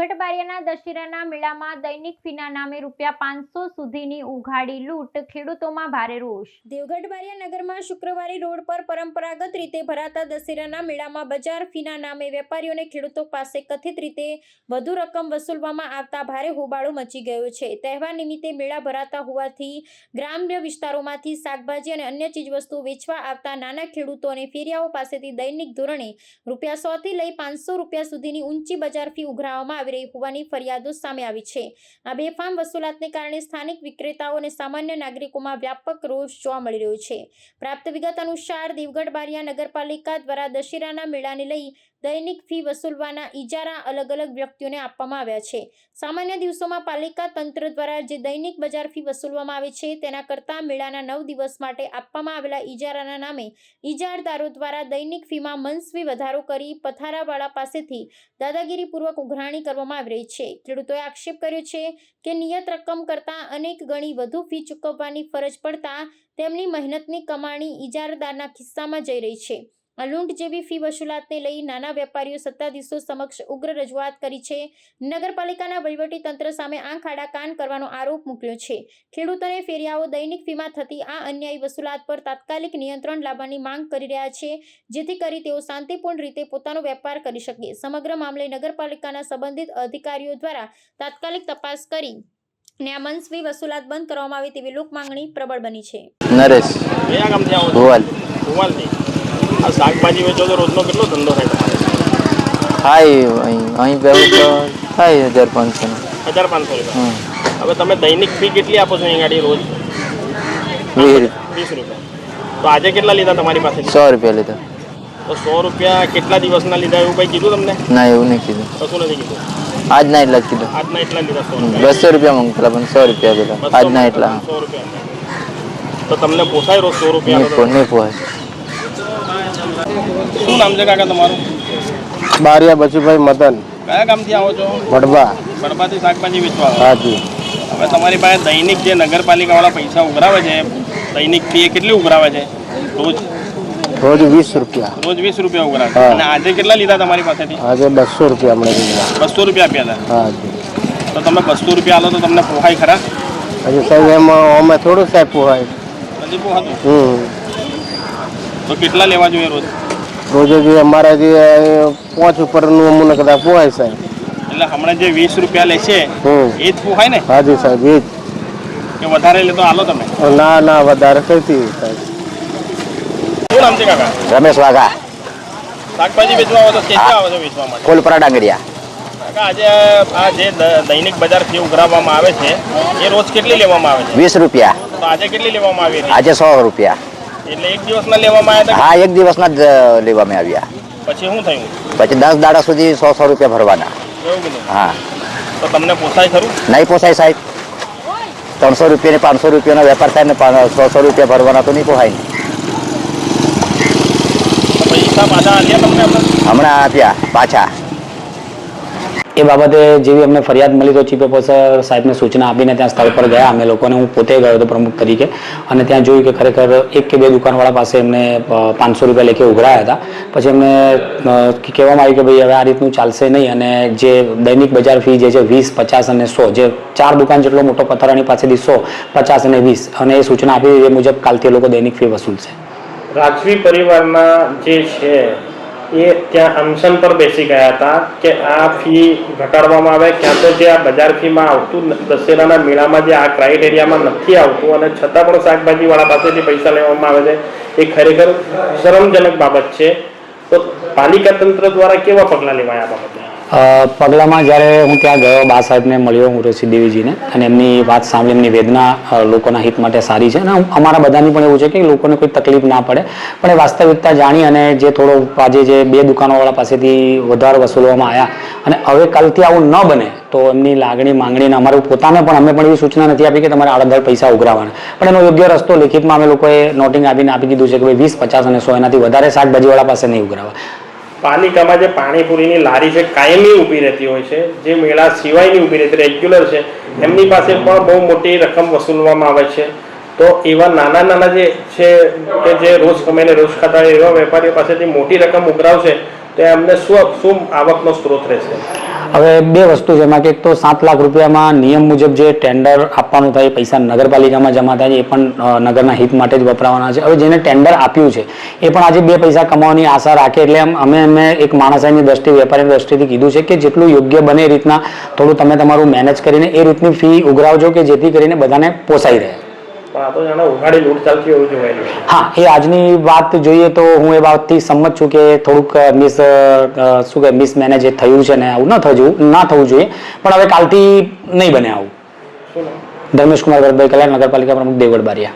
દેવગઢ દશેરાના મેળામાં દૈનિક ફીના નામે રૂપિયા પાંચસો સુધીની ઉઘાડી લૂંટ, ખેડૂતોમાં ભારે રોષ. દેવગઢબારિયા નગરમાં શુક્રવારે રોડ પર પરંપરાગત રીતે ભરાતા દશેરાના મેળામાં બજાર ફીના નામે વેપારીઓને ખેડૂતો પાસે કથિત રીતે વધુ રકમ વસૂલવામાં આવતા ભારે હોબાળો મચી ગયો છે. તહેવાર નિમિત્તે મેળા ભરાતા હોવાથી ગ્રામ્ય વિસ્તારોમાંથી શાકભાજી અને અન્ય ચીજવસ્તુઓ વેચવા આવતા નાના ખેડૂતો અને ફેરિયાઓ પાસેથી દૈનિક ધોરણે રૂપિયા સો થી લઈ પાંચસો રૂપિયા સુધીની ઊંચી બજાર ફી ઉઘરાવવામાં આવી રહી હોવાની ફરિયાદો સામે આવી છે. આ બેફામ વસૂલાતને કારણે સ્થાનિક વિક્રેતાઓ અને સામાન્ય નાગરિકોમાં વ્યાપક રોષ જોવા મળી રહ્યો છે. પ્રાપ્ત વિગત અનુસાર દેવગઢ બારિયા નગરપાલિકા દ્વારા દશેરાના મેળાને લઈ દૈનિક ફી વસૂલવાના ઇજારા અલગ અલગ વ્યક્તિઓને આપવામાં આવ્યા છે. સામાન્ય દિવસોમાં પાલિકા તંત્ર દ્વારા જે દૈનિક બજાર ફી વસૂલવામાં આવે છે, તેના કરતાં મેળાના નવ દિવસ માટે આપવામાં આવેલા ઇજારાના નામે ઇજારદારો દ્વારા દૈનિક ફીમાં મનસ્વી વધારો કરી પથારાવાળા પાસેથી દાદાગીરીપૂર્વક ઉઘરાણી કરવામાં આવી રહી છે. ખેડૂતોએ આક્ષેપ કર્યો છે કે નિયત રકમ કરતાં અનેક ગણી વધુ ફી ચૂકવવાની ફરજ પડતા તેમની મહેનતની કમાણી ઇજારદારના ખિસ્સામાં જઈ રહી છે. આ લૂંટ જેવી ફી વસૂલાતને લઈ નાના વેપારીઓ સત્તાધીશો સમક્ષ ઉગ્ર રજૂઆત કરી છે. નગરપાલિકાના વહીવટી તંત્ર સામે આંખ આડા કાન કરવાનો આરોપ મૂક્યો છે. ખેડૂતોને ફેરિયાઓ દૈનિક ફીમાં થતી આ અન્યાયી વસૂલાત પર તાત્કાલિક નિયંત્રણ લાવવાની માંગ કરી રહ્યા છે જેથી કરી તેઓ શાંતિપૂર્ણ રીતે પોતાનો વેપાર કરી શકે. સમગ્ર મામલે નગરપાલિકાના સંબંધિત અધિકારીઓ દ્વારા તાત્કાલિક તપાસ કરી ન્યામંસવી વસૂલાત બંધ કરવામાં આવે તેવી લોક માંગણી પ્રબળ બની છે. નરેશ કયા ગામથી આ શાકભાજી વેચો તો રોજનો કેટલો ધંધો થાય થાય અહીં અહીં બેવું તો થાય હજાર પાંચસો હજાર પાંચસો રૂપિયા. હવે તમે દૈનિક ફી કેટલી આપો છો અહીં ગાડી રોજ? વીસ. રૂપિયા. તો આજે કેટલા લીધા તમારી પાસે? સો રૂપિયા લીધા. તો સો રૂપિયા કેટલા દિવસના લીધા એવું કંઈ કીધું તમને? ના એવું નહીં કીધું. કશું નથી કીધું? આજના એટલા જ કીધું. આજના એટલા લીધા બસો રૂપિયા મંગતા પણ સો રૂપિયા લીધા. આજના એટલા. તો તમને પોસાય રોજ સો રૂપિયા? નહીં પોહાય શું નામ છે કાકા તમારું? બારિયા બચુભાઈ મદન. કયા ગામથી આવો છો? વડવા. વડવાથી શાકભાજી વેચવા હાજી. હવે તમારી પાસે દૈનિક જે નગરપાલિકાવાળા પૈસા ઉઘરાવે છે દૈનિક ફી કેટલી ઉઘરાવે છે? રોજ? રોજ વીસ રૂપિયા. રોજ વીસ રૂપિયા ઉઘરાવે. છે અને આજે કેટલા લીધા તમારી પાસેથી? આજે બસો રૂપિયા મળે બસો રૂપિયા આપ્યા હતા? હાજી. તો તમે બસો રૂપિયા આલો તો તમને પોહાય ખરા? હજી સાહેબ એમાં અમે થોડું સાહેબ પોહાય. હજી પોહાતું? હમ. તો કેટલા લેવા જોઈએ રોજ? રોજે જે અમારા જે પાંચ ઉપરનું અમને કદાચ પોહાય સાહેબ. એટલે હમણાં જે વીસ રૂપિયા લે છે હમ. એ જ પોહાય ને? હાજી સાહેબ એ કે વધારે લેતો આલો તમે? ના ના વધારે કઈથી સાહેબ. શું નામ છે કાકા? રમેશ વાઘા. શાકભાજી વેચવા આવો તો કેટલા આવો છો વેચવા માટે? કોલપરા ડાંગરિયા. કાકા આજે આ જે દૈનિક બજાર ફી ઉઘરાવવામાં આવે છે એ રોજ કેટલી લેવામાં આવે છે? વીસ રૂપિયા. તો આજે કેટલી લેવામાં આવી આજે સો રૂપિયા. એટલે એક દિવસના લેવામાં આવ્યા હા એક દિવસના જ લેવામાં આવ્યા. પછી શું થયું? પછી દસ દાડા સુધી સો સો રૂપિયા ભરવાના. હા. તો તમને પોસાય ખરું? નહીં પોસાય સાહેબ. ત્રણસો રૂપિયા ને પાંચસો રૂપિયાનો વેપાર થાય ને સો સો રૂપિયા ભરવાના તો નહીં પોસાય ને હમણાં આપ્યા પાછા. એ બાબતે જેવી અમને ફરિયાદ મળી તો ચીફ ઓફિસર સાહેબને સૂચના આપીને ત્યાં સ્થળ પર ગયા. અમે લોકોને, હું પોતે ગયો હતો પ્રમુખ તરીકે. અને ત્યાં જોયું કે ખરેખર એક કે બે દુકાનવાળા પાસે એમને પાંચસો રૂપિયા લેખે ઉઘરાયા હતા. પછી એમને કહેવામાં આવ્યું કે ભાઈ હવે આ રીતનું ચાલશે નહીં. અને જે દૈનિક બજાર ફી જે છે વીસ, પચાસ અને સો, જે ચાર દુકાન જેટલો મોટો પથ્થરાની પાસેથી સો, પચાસ અને વીસ, અને એ સૂચના આપી એ મુજબ કાલથી એ લોકો દૈનિક ફી વસૂલશે. રાજવી પરિવારના જે છે એ ત્યાં અનશન પર બેસી ગયા હતા કે આ ફી ઘટાડવામાં આવે, ક્યાં તો જે આ બજાર ફીમાં આવતું દશેરાના મેળામાં જે આ ક્રાઇટેરિયામાં નથી આવતું અને છતાં પણ શાકભાજીવાળા પાસેથી પૈસા લેવામાં આવે છે, એ ખરેખર શરમજનક બાબત છે. તો પાલિકા તંત્ર દ્વારા કેવા પગલાં લેવાયા બાબતે? પગલામાં જ્યારે હું ત્યાં ગયો, બા સાહેબને મળ્યો, હું ઋષિદેવીજીને અને એમની વાત સાંભળી, એમની વેદના લોકોના હિત માટે સારી છે. અને અમારા બધાની પણ એવું છે કે લોકોને કોઈ તકલીફ ના પડે. પણ એ વાસ્તવિકતા જાણી અને જે થોડો આજે જે બે દુકાનોવાળા પાસેથી વધારે વસૂલવામાં આવ્યા અને હવે કાલથી આવું ન બને, તો એમની લાગણી માંગણીને અમારું પોતાને પણ અમે પણ એવી સૂચના નથી આપી કે તમારે આડધડ પૈસા ઉઘરાવાના. પણ એનો યોગ્ય રસ્તો લેખિતમાં અમે લોકોએ નોટિંગ આપીને આપી દીધું છે કે ભાઈ વીસ, પચાસ અને સો એનાથી વધારે શાકભાજીવાળા પાસે નહીં ઉઘરાવા. પાલિકામાં જે પાણીપુરીની લારી છે, કાયમી ઊભી રહેતી હોય છે, જે મેળા સિવાયની ઊભી રહેતી રેગ્યુલર છે, એમની પાસે પણ બહુ મોટી રકમ વસૂલવામાં આવે છે. તો એવા નાના નાના જે છે, કે જે રોજ કમાઈને રોજ ખાતા એવા વેપારીઓ પાસેથી મોટી રકમ ઉઘરાવશે તો એમને શું શું આવકનો સ્ત્રોત રહેશે? હવે બે વસ્તુ છે. એમાં કે એક તો સાત લાખ રૂપિયામાં નિયમ મુજબ જે ટેન્ડર આપવાનું થાય, પૈસા નગરપાલિકામાં જમા થાય એ પણ નગરના હિત માટે જ વપરાવાના છે. હવે જેને ટેન્ડર આપ્યું છે, એ પણ આજે બે પૈસા કમાવાની આશા રાખે એટલે અમે એમને એક માણસાઈની દ્રષ્ટિ વેપારીની દ્રષ્ટિથી કીધું છે કે જેટલું યોગ્ય બને એ રીતના થોડું તમે તમારું મેનેજ કરીને એ રીતની ફી ઉઘરાવજો કે જેથી કરીને બધાને પોસાઈ રહે. હા એ આજની વાત જોઈએ તો હું એ બાબતથી સંમત છું કે થોડુંક મિસ શું કે મિસમેનેજ થયું છે ને આવું ન થવું ના થવું જોઈએ પણ હવે કાલથી નહીં બને આવું? ધર્મેશ કુમાર ભરતભાઈ કલ્યાણ નગરપાલિકા પ્રમુખ દેવગઢ બારિયા.